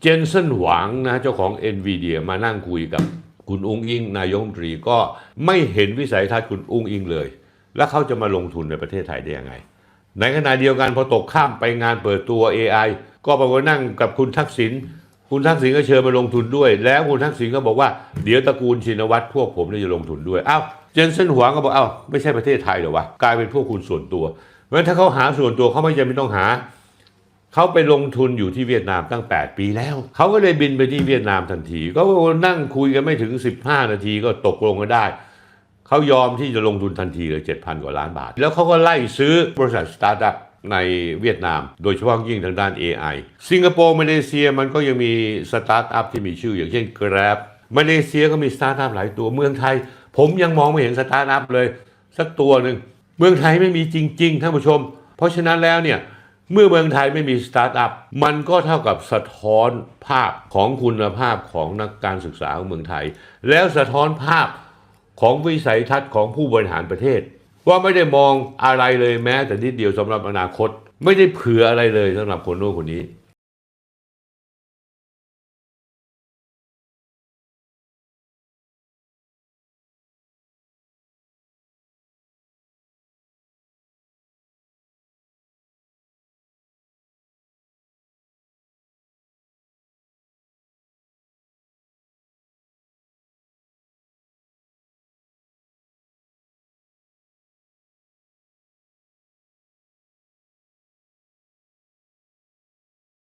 เจนเซนหวังนะเจ้าของ NVIDIA มานั่งคุยกับคุณอุ้งอิง นายกรัฐมนตรีก็ไม่เห็นวิสัยทัศน์คุณอุ้งอิงเลย แล้วเขาจะมาลงทุนในประเทศไทยได้ยังไง ในขณะเดียวกันพอตกข้ามไปงานเปิดตัว AI ก็ไปนั่งกับคุณทักษิณคุณทักษิณก็เชิญมาลงทุนด้วย แล้วคุณทักษิณก็บอกว่าเดี๋ยวตระกูลชินวัตรพวกผมเนี่ยจะลงทุนด้วยอ้าวเจนเซนหวังก็บอกอ้าวไม่ใช่ประเทศไทยเหรอวะกลายเป็นพวกคุณส่วนตัวเพราะฉะนั้นถ้าเขาหาส่วนตัวเขาไม่จำเป็นต้องหา เขาไปลงทุนอยู่ที่เวียดนามตั้ง 8 ปีแล้ว เขาก็เลยบินไปที่เวียดนามทันที ก็นั่งคุยกันไม่ถึง 15 นาทีก็ตกลงกันได้ เขายอมที่จะลงทุนทันทีเลย7,000 กว่าล้านบาท แล้วเขาก็ไล่ซื้อบริษัทสตาร์ทอัพในเวียดนาม โดยเฉพาะยิ่งทางด้าน AI สิงคโปร์มาเลเซียมันก็ยังมีสตาร์ทอัพที่มีชื่อ อย่างเช่น Grab มาเลเซียก็มีสตาร์ทอัพหลายตัวเมืองไทย ผมยังมองไม่เห็นสตาร์ทอัพเลย สักตัวหนึ่งเมืองไทยไม่มีจริง ๆท่านผู้ชม เพราะฉะนั้นแล้วเนี่ย เมื่อเมืองไทยไม่มีสตาร์ทอัพมันก็เท่ากับสะท้อนภาพของคุณภาพของนักการศึกษาของเมืองไทย แล้วสะท้อนภาพของวิสัยทัศน์ของผู้บริหารประเทศ ว่าไม่ได้มองอะไรเลยแม้แต่นิดเดียวสำหรับอนาคต ไม่ได้เผื่ออะไรเลยสำหรับคนโน้นคนนี้